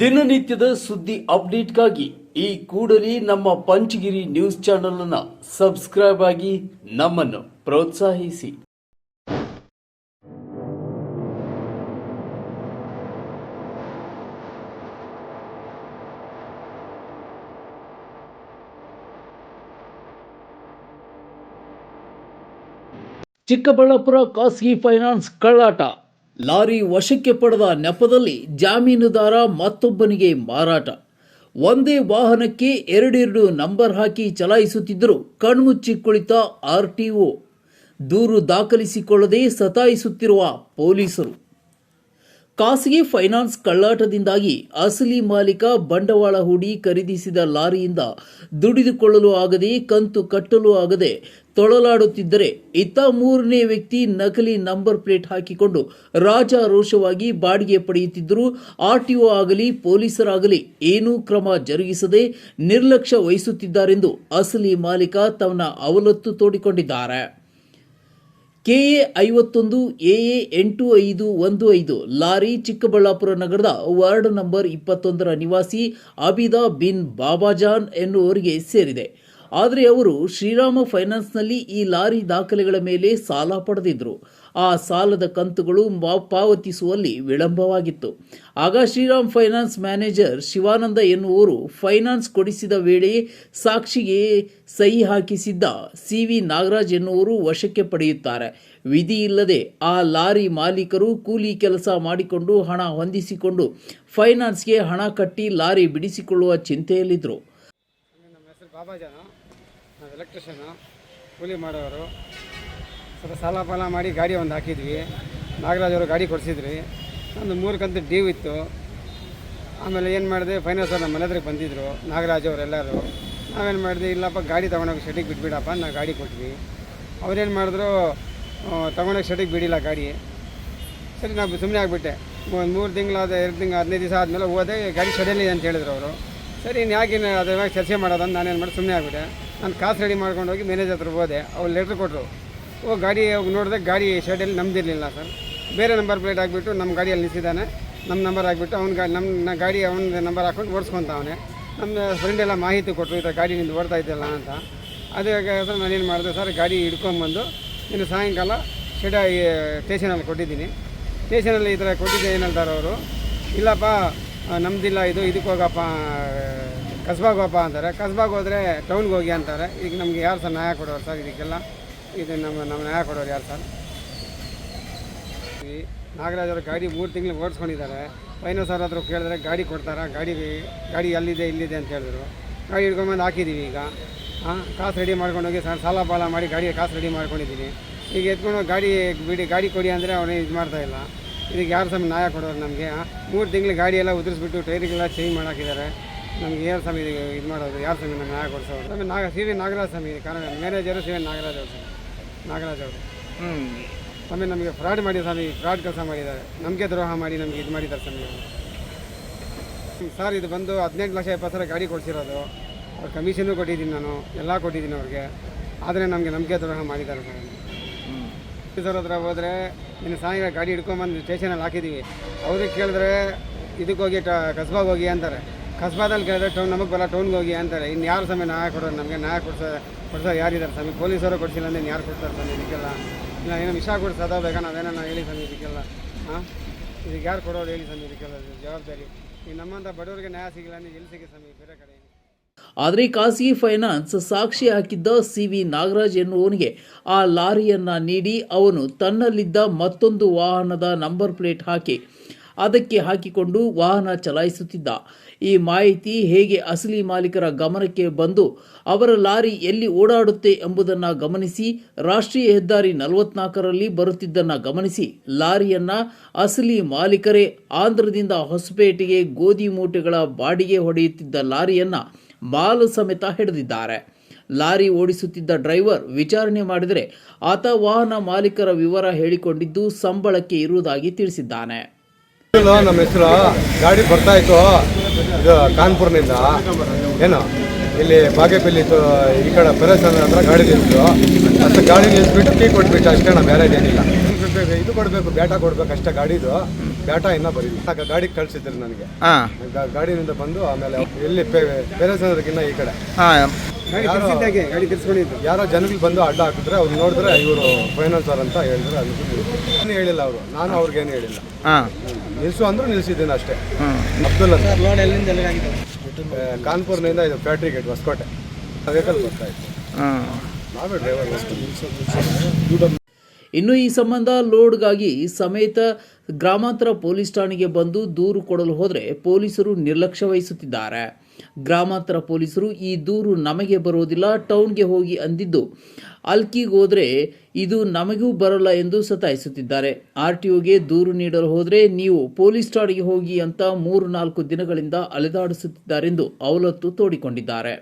ದಿನನಿತ್ಯದ ಸುದ್ದಿ ಅಪ್ಡೇಟ್ಗಾಗಿ ಈ ಕೂಡಲೇ ನಮ್ಮ ಪಂಚಗಿರಿ ನ್ಯೂಸ್ ಚಾನೆಲ್ ಅನ್ನು ಸಬ್ಸ್ಕ್ರೈಬ್ ಆಗಿ ನಮ್ಮನ್ನು ಪ್ರೋತ್ಸಾಹಿಸಿ. ಚಿಕ್ಕಬಳ್ಳಾಪುರ ಖಾಸಗಿ ಫೈನಾನ್ಸ್ ಕಳ್ಳಾಟ. ಲಾರಿ ವಶಕ್ಕೆ ಪಡೆದ ನೆಪದಲ್ಲಿ ಜಾಮೀನುದಾರ ಮತ್ತೊಬ್ಬನಿಗೆ ಮಾರಾಟ. ಒಂದೇ ವಾಹನಕ್ಕೆ ಎರಡೆರಡು ನಂಬರ್ ಹಾಕಿ ಚಲಾಯಿಸುತ್ತಿದ್ದರು ಕಣ್ಮುಚ್ಚಿ ಕುಳಿತ ಆರ್ಟಿಒ. ದೂರು ದಾಖಲಿಸಿಕೊಳ್ಳದೆ ಸತಾಯಿಸುತ್ತಿರುವ ಪೊಲೀಸರು. ಖಾಸಗಿ ಫೈನಾನ್ಸ್ ಕಳ್ಳಾಟದಿಂದಾಗಿ ಅಸಲಿ ಮಾಲೀಕ ಬಂಡವಾಳ ಹೂಡಿ ಖರೀದಿಸಿದ ಲಾರಿಯಿಂದ ದುಡಿದುಕೊಳ್ಳಲು ಆಗದೆ, ಕಂತು ಕಟ್ಟಲು ಆಗದೆ ತೊಳಲಾಡುತ್ತಿದ್ದರೆ ಇತ್ತ ಮೂರನೇ ವ್ಯಕ್ತಿ ನಕಲಿ ನಂಬರ್ ಪ್ಲೇಟ್ ಹಾಕಿಕೊಂಡು ರಾಜಾರೋಷವಾಗಿ ಬಾಡಿಗೆ ಪಡೆಯುತ್ತಿದ್ದರೂ ಆರ್ಟಿಒ ಆಗಲಿ, ಪೊಲೀಸರಾಗಲಿ ಏನೂ ಕ್ರಮ ಜರುಗಿಸದೆ ನಿರ್ಲಕ್ಷ್ಯ ವಹಿಸುತ್ತಿದ್ದಾರೆಂದು ಅಸಲಿ ಮಾಲೀಕ ತನ್ನ ಅವಲತ್ತು ತೋಡಿಕೊಂಡಿದ್ದಾರೆ. ಕೆಎ ಐವತ್ತೊಂದು, ಎಎ ಎಂಟು ಐದು ಒಂದು ಐದು, ಲಾರಿ ಚಿಕ್ಕಬಳ್ಳಾಪುರ ನಗರದ ವಾರ್ಡ್ ನಂಬರ್ ಇಪ್ಪತ್ತೊಂದರ ನಿವಾಸಿ ಅಬಿದಾ ಬಿನ್ ಬಾಬಾಜಾನ್ ಎನ್ನುವರಿಗೆ ಸೇರಿದೆ. ಆದರೆ ಅವರು ಶ್ರೀರಾಮ ಫೈನಾನ್ಸ್ನಲ್ಲಿ ಈ ಲಾರಿ ದಾಖಲೆಗಳ ಮೇಲೆ ಸಾಲ ಪಡೆದಿದ್ದರು ಆ ಸಾಲದ ಕಂತುಗಳು ಪಾವತಿಸುವಲ್ಲಿ ವಿಳಂಬವಾಗಿತ್ತು. ಆಗ ಶ್ರೀರಾಮ್ ಫೈನಾನ್ಸ್ ಮ್ಯಾನೇಜರ್ ಶಿವಾನಂದ ಎನ್ನುವರು ಫೈನಾನ್ಸ್ ಕೊಡಿಸಿದ ವೇಳೆ ಸಾಕ್ಷಿಗೆ ಸಹಿ ಹಾಕಿಸಿದ್ದ ಸಿ ವಿ ನಾಗರಾಜ್ ಎನ್ನುವರು ವಶಕ್ಕೆ ಪಡೆಯುತ್ತಾರೆ. ವಿಧಿ ಇಲ್ಲದೆ ಆ ಲಾರಿ ಮಾಲೀಕರು ಕೂಲಿ ಕೆಲಸ ಮಾಡಿಕೊಂಡು ಹಣ ಹೊಂದಿಸಿಕೊಂಡು ಫೈನಾನ್ಸ್ಗೆ ಹಣ ಕಟ್ಟಿ ಲಾರಿ ಬಿಡಿಸಿಕೊಳ್ಳುವ ಚಿಂತೆಯಲ್ಲಿದ್ದರು ನಾವು ಕೂಲಿ ಮಾಡೋರು. ಸ್ವಲ್ಪ ಸಾಲ ಪಾಲ ಮಾಡಿ ಗಾಡಿ ಒಂದು ಹಾಕಿದ್ವಿ. ನಾಗರಾಜ್ ಅವರು ಗಾಡಿ ಕೊಡಿಸಿದ್ರಿ. ಒಂದು ಮೂರು ಕಂತು ಡೀವ್ ಇತ್ತು. ಆಮೇಲೆ ಏನು ಮಾಡಿದೆ ಫೈನಾನ್ಸ್ ನಮ್ಮ ಮನೆ ಹತ್ರಕ್ಕೆ ಬಂದಿದ್ದರು ನಾಗರಾಜ್ ಅವರೆಲ್ಲರೂ ನಾವೇನು ಮಾಡಿದ್ವಿ ಇಲ್ಲಪ್ಪ, ಗಾಡಿ ತೊಗೊಂಡೋಗಿ ಶೆಟ್ಟಿಗೆ ಬಿಟ್ಬಿಡಪ್ಪ ನಾವು ಗಾಡಿ ಕೊಟ್ವಿ. ಅವ್ರೇನು ಮಾಡಿದ್ರು ತೊಗೊಂಡೋಗಿ ಶೆಟ್ಟಿಗೆ ಬಿಡಿಲ್ಲ ಗಾಡಿ. ಸರಿ, ನಾವು ಸುಮ್ಮನೆ ಆಗಿಬಿಟ್ಟೆ. ಒಂದು ಮೂರು ತಿಂಗಳಾದ, ಎರಡು ತಿಂಗಳು, ಹದಿನೈದು ದಿವಸ ಆದಮೇಲೆ ಹೋದೆ, ಗಾಡಿ ಶೆಡಲ್ಲಿ ಅಂತ ಹೇಳಿದ್ರು ಅವರು. ಸರಿ ಇನ್ನು ಯಾಕೆ ಮೇಲೆ ಚರ್ಚೆ ಮಾಡೋದಂತ ನಾನೇನು ಮಾಡಿ ಸುಮ್ಮನೆ ಆಗಿಬಿಟ್ಟೆ. ನಾನು ಕಾಸು ರೆಡಿ ಮಾಡ್ಕೊಂಡು ಹೋಗಿ ಮ್ಯಾನೇಜರ್ ಹತ್ರ ಹೋದೆ. ಅವ್ರು ಲೆಟ್ರ್ ಕೊಟ್ಟರು ಓ, ಗಾಡಿ ಹೋಗಿ ನೋಡಿದೆ ಗಾಡಿ ಶೆಡಲ್ಲಿ ನಮ್ದಿರಲಿಲ್ಲ ಸರ್ ಬೇರೆ ನಂಬರ್ ಪ್ಲೇಟ್ ಆಗಿಬಿಟ್ಟು ನಮ್ಮ ಗಾಡಿಯಲ್ಲಿ ನಿಂತಿದ್ದಾನೆ ನಮ್ಮ ನಂಬರ್ ಆಗಿಬಿಟ್ಟು ಅವ್ನ ಗಾಡಿ ನಮ್ಮ ಗಾಡಿ ಅವನ ನಂಬರ್ ಹಾಕೊಂಡು ಓಡಿಸ್ಕೊತಾವನೆ ನಮ್ಮ ಫ್ರೆಂಡ್ ಎಲ್ಲ ಮಾಹಿತಿ ಕೊಟ್ಟರು ಈ ಥರ ಗಾಡಿ ನಿಂದು ಓಡ್ತಾ ಇದ್ದಲ್ಲ ಅಂತ. ಅದೇ ಸರ್ ನಾನೇನು ಮಾಡಿದೆ ಸರ್ ಗಾಡಿ ಹಿಡ್ಕೊಂಬಂದು ಇನ್ನು ಸಾಯಂಕಾಲ ಶೆಡ ಸ್ಟೇಷನಲ್ಲಿ ಕೊಟ್ಟಿದ್ದೀನಿ. ಸ್ಟೇಷನಲ್ಲಿ ಈ ಥರ ಕೊಟ್ಟಿದ್ದೆ ಏನಂತಾರೆ ಅವರು? ಇಲ್ಲಪ್ಪ ನಮ್ದಿಲ್ಲ ಇದು ಇದಕ್ಕೆ ಹೋಗಪ್ಪ ಕಸ್ಬಾಗ್ ಹೋಗಪ್ಪ ಅಂತಾರೆ. ಕಸ್ಬಾಗ್ ಹೋದರೆ ಟೌನ್ಗೆ ಹೋಗಿ ಅಂತಾರೆ. ಈಗ ನಮಗೆ ಯಾರು ಸರ್ ನ್ಯಾಯ ಕೊಡೋರು ಸರ್ ಇದಕ್ಕೆಲ್ಲ? ಇದು ನಮ್ಮ ನಮ್ಮ ನ್ಯಾಯ ಕೊಡೋರು ಯಾರು ಸರ್? ನಾಗರಾಜ್ ಅವರು ಗಾಡಿ ಮೂರು ತಿಂಗಳು ಓಡಿಸ್ಕೊಂಡಿದ್ದಾರೆ. ಫೈನಲ್ ಸರ್ ಹತ್ರ ಕೇಳಿದ್ರೆ ಗಾಡಿ ಕೊಡ್ತಾರಾ? ಗಾಡಿ ಗಾಡಿ ಅಲ್ಲಿದೆ, ಇಲ್ಲಿದೆ ಅಂತ ಹೇಳಿದ್ರು. ಗಾಡಿ ಹಿಡ್ಕೊಂಬಂದು ಹಾಕಿದ್ದೀವಿ ಈಗ. ಹಾಂ ಕಾಸು ರೆಡಿ ಮಾಡ್ಕೊಂಡೋಗಿ ಸರ್, ಸಾಲ ಪಾಲ ಮಾಡಿ ಗಾಡಿ ಕಾಸು ರೆಡಿ ಮಾಡ್ಕೊಂಡಿದ್ದೀನಿ ಈಗ ಎತ್ಕೊಂಡು ಗಾಡಿ ಬಿಡಿ, ಗಾಡಿ ಕೊಡಿ ಅಂದರೆ ಅವನೇ ಇದು ಮಾಡ್ತಾ ಇಲ್ಲ. ಇದಕ್ಕೆ ಯಾರು ಸಮ ನ್ಯಾಯ ಕೊಡೋರು ನಮಗೆ? ಮೂರು ತಿಂಗಳು ಗಾಡಿ ಎಲ್ಲ ಉದುರಿಸ್ಬಿಟ್ಟು ಟೈರಿಗೆಲ್ಲ ಚೇಂಜ್ ಮಾಡಾಕಿದ್ದಾರೆ. ನಮ್ಗೆ ಯಾರು ಸ್ವಾಮಿ ಇದು ಮಾಡೋದು ಯಾರು ಸ್ವಾಮಿ ನಮ್ಗೆ ನ್ಯಾಯ ಕೊಡಿಸೋದು ಸ್ವಾಮಿ ನಾಗ ಸಿ ವಿ ನಾಗರಾಜ್ ಸ್ವಾಮಿ ಕಾರಣ ಮ್ಯಾನೇಜರು ಸಿ ವಿ ನಾಗರಾಜ್ ಅವರು ಸ್ವಾಮಿ ನಾಗರಾಜ್ ಅವರು. ಸ್ವಾಮಿ ನಮಗೆ ಫ್ರಾಡ್ ಮಾಡಿ ಸ್ವಾಮಿ ಫ್ರಾಡ್ ಕೆಲಸ ಮಾಡಿದ್ದಾರೆ. ನಮಗೆ ದ್ರೋಹ ಮಾಡಿ ನಮಗೆ ಇದು ಮಾಡಿದ್ದಾರೆ ಸ್ವಾಮಿ ಅವರು. ಸರ್ ಇದು ಬಂದು ಹದಿನೆಂಟು ಲಕ್ಷ ಎಪ್ಪತ್ತು ಸಾವಿರ ಗಾಡಿ ಕೊಡಿಸಿರೋದು. ಅವ್ರ ಕಮಿಷನು ಕೊಟ್ಟಿದ್ದೀನಿ ನಾನು ಎಲ್ಲ ಕೊಟ್ಟಿದ್ದೀನಿ ಅವ್ರಿಗೆ. ಆದರೆ ನಮಗೆ ನಂಬಿಕೆ ದ್ರೋಹ ಮಾಡಿದ್ದಾರೆ ಸರ್ ಸರ್ ಹತ್ರ ಹೋದರೆ ಇನ್ನು ಸಾಯಂಕಾಲ ಗಾಡಿ ಹಿಡ್ಕೊಂಬಂದು ಸ್ಟೇಷನಲ್ಲಿ ಹಾಕಿದ್ದೀವಿ ಅವ್ರಿಗೆ ಕೇಳಿದ್ರೆ ಇದಕ್ಕೋಗಿ ಟ ಕಸ್ಬಾಗ್ ಹೋಗಿ ಅಂತಾರೆ. ಕಸ್ಬಾದಲ್ಲಿ ಕೇಳಿದ್ರೆ ಟೌನ್, ನಮಗೆ ಬಲ್ಲ ಟೌನ್ಗೆ ಹೋಗಿ ಅಂತಾರೆ. ಇನ್ನು ಯಾರು ಸಮಯ ನ್ಯಾಯ ಕೊಡೋರು ನಮಗೆ ನ್ಯಾಯ ಕೊಡ್ಸೋ ಕೊಡ್ಸೋ ಯಾರಿದ್ದಾರೆ ಸ್ವಾಮಿ? ಪೊಲೀಸರು ಕೊಡಿಸಿಲ್ಲ ಅಂದ್ರೆ ಯಾರು ಕೊಡ್ತಾರೆ ಸ್ವಾಮಿ? ಇದಕ್ಕೆಲ್ಲ ಇಲ್ಲ, ಏನೋ ವಿಷ ಕೊಡಿ ಸದಾ ನಾವೇನೋ ನಾವು ಹೇಳಿ ಸ್ವಾಮಿ, ಇದಕ್ಕೆಲ್ಲ, ಹಾಂ? ಇದಕ್ಕೆ ಯಾರು ಕೊಡೋರು ಹೇಳಿ ಸ್ವಾಮಿ, ಇದಕ್ಕೆಲ್ಲ ಜವಾಬ್ದಾರಿ. ಈ ನಮ್ಮಂಥ ಬಡವರಿಗೆ ನ್ಯಾಯ ಸಿಗಿಲ್ಲ ಅಂದ್ರೆ ಎಲ್ಲಿ ಸಿಗುತ್ತೆ ಬೇರೆ ಕಡೆ ಆದರೆ ಖಾಸಗಿ ಫೈನಾನ್ಸ್ ಸಾಕ್ಷಿ ಹಾಕಿದ್ದ ಸಿ ವಿ ನಾಗರಾಜ್ ಎನ್ನುವನಿಗೆ ಆ ಲಾರಿಯನ್ನ ನೀಡಿ ಅವನು ತನ್ನಲ್ಲಿದ್ದ ಮತ್ತೊಂದು ವಾಹನದ ನಂಬರ್ ಪ್ಲೇಟ್ ಹಾಕಿ ಅದಕ್ಕೆ ಹಾಕಿಕೊಂಡು ವಾಹನ ಚಲಾಯಿಸುತ್ತಿದ್ದ. ಈ ಮಾಹಿತಿ ಹೇಗೆ ಅಸಲಿ ಮಾಲೀಕರ ಗಮನಕ್ಕೆ ಬಂದು ಅವರ ಲಾರಿ ಎಲ್ಲಿ ಓಡಾಡುತ್ತೆ ಎಂಬುದನ್ನು ಗಮನಿಸಿ, ರಾಷ್ಟ್ರೀಯ ಹೆದ್ದಾರಿ ನಲವತ್ನಾಲ್ಕರಲ್ಲಿ ಬರುತ್ತಿದ್ದನ್ನು ಗಮನಿಸಿ, ಲಾರಿಯನ್ನು ಅಸಲಿ ಮಾಲೀಕರೇ ಆಂಧ್ರದಿಂದ ಹೊಸಪೇಟೆಗೆ ಗೋಧಿ ಮೂಟೆಗಳ ಬಾಡಿಗೆ ಹೊಡೆಯುತ್ತಿದ್ದ ಲಾರಿಯನ್ನು ಮಾಲು ಸಮೇತ ಹಿಡಿದಿದ್ದಾರೆ. ಲಾರಿ ಓಡಿಸುತ್ತಿದ್ದ ಡ್ರೈವರ್ ವಿಚಾರಣೆ ಮಾಡಿದರೆ ಆತ ವಾಹನ ಮಾಲೀಕರ ವಿವರ ಹೇಳಿಕೊಂಡಿದ್ದು ಸಂಬಳಕ್ಕೆ ಇರುವುದಾಗಿ ತಿಳಿಸಿದ್ದಾನೆ. ನಮ್ಮ ಹೆಸರು ಗಾಡಿ ಬರ್ತಾ ಇತ್ತು. ಇದು ಕಾನ್ಪುರ್ನಿಂದ. ಏನು? ಇಲ್ಲಿ ಬಾಗೇಪಲ್ಲಿ ಈ ಕಡೆ ಪೆರೇಸನ್ ಹತ್ರ ಗಾಡಿ ನಿಲ್ತು. ಅಷ್ಟು ಗಾಡಿ ನಿಲ್ಸ್ಬಿಟ್ಟು ಟೀ ಕೊಟ್ಬಿಟ್ಟು ಅಷ್ಟೇ ನಾವು ಬೇರೆ ಏನಿಲ್ಲ ಇದು ಕೊಡಬೇಕು ಬೇಟ ಕೊಡ್ಬೇಕು ಅಷ್ಟೇ ಗಾಡಿದು. ಬ್ಯಾಟಾ ಇನ್ನೂ ಬರೀ ಆಗ ಗಾಡಿ ಕಳ್ಸಿದ್ರು ನನಗೆ. ಗಾಡಿನಿಂದ ಬಂದು ಆಮೇಲೆ ಎಲ್ಲಿ ಪೇರೆಸಂದ್ರಕ್ಕಿಂತ ಈ ಕಡೆ. ಹಾಂ. ಗಾಡಿ ತಿರ್ಸ್ಕೊಂಡಿದ್ದು ಯಾರೋ ಜನಗಳು ಬಂದು ಅಡ್ಡ ಹಾಕಿದ್ರೆ ಅವ್ರು ನೋಡಿದ್ರೆ ಇವರು ಫೈನಾನ್ಸರ್ ಅಂತ ಹೇಳಿದ್ರೆ ಅದಕ್ಕೆ ಏನು ಹೇಳಿಲ್ಲ ಅವರು. ನಾನು ಅವ್ರಿಗೇನು ಹೇಳಿಲ್ಲ. ಹಾಂ. ನಿಲ್ಸು ಅಂದ್ರು ನಿಲ್ಸಿದ್ದೀನಿ ಅಷ್ಟೇ. ಅಬ್ದುಲ್ ಅಂತ ಲೋನ್ ಎಲ್ಲಿಂದ ಎಲ್ಲಿಗಾಗಿದೆ? ಆ, ಕಾನ್ಪುರ್ನಿಂದ ಇದು ಫ್ಯಾಕ್ಟ್ರಿ ಗೇಟ್ ಹೊಸಕೋಟೆ. ವೆಹಿಕಲ್ ಬರ್ತಾ ಇತ್ತು. ಹಾಂ ನಾವೇ ಡ್ರೈವರ್ ಇನ್ನು ಈ ಸಂಬಂಧ ಲೋಡ್ಗಾಗಿ ಸಮೇತ ಗ್ರಾಮಾಂತರ ಪೊಲೀಸ್ ಠಾಣೆಗೆ ಬಂದು ದೂರು ಕೊಡಲು ಹೋದರೆ ಪೊಲೀಸರು ನಿರ್ಲಕ್ಷ್ಯ ವಹಿಸುತ್ತಿದ್ದಾರೆ. ಗ್ರಾಮಾಂತರ ಪೊಲೀಸರು ಈ ದೂರು ನಮಗೆ ಬರುವುದಿಲ್ಲ, ಟೌನ್ಗೆ ಹೋಗಿ ಅಂದಿದ್ದು, ಅಲ್ಕಿಗೆ ಹೋದರೆ ಇದು ನಮಗೂ ಬರಲ್ಲ ಎಂದು ಸತಾಯಿಸುತ್ತಿದ್ದಾರೆ. ಆರ್ ಟಿ ಒಗೆ ದೂರು ನೀಡಲು ಹೋದರೆ ನೀವು ಪೊಲೀಸ್ ಠಾಣೆಗೆ ಹೋಗಿ ಅಂತ ಮೂರು ನಾಲ್ಕು ದಿನಗಳಿಂದ ಅಲೆದಾಡಿಸುತ್ತಿದ್ದಾರೆಂದು ಅವಲತ್ತು ತೋಡಿಕೊಂಡಿದ್ದಾರೆ.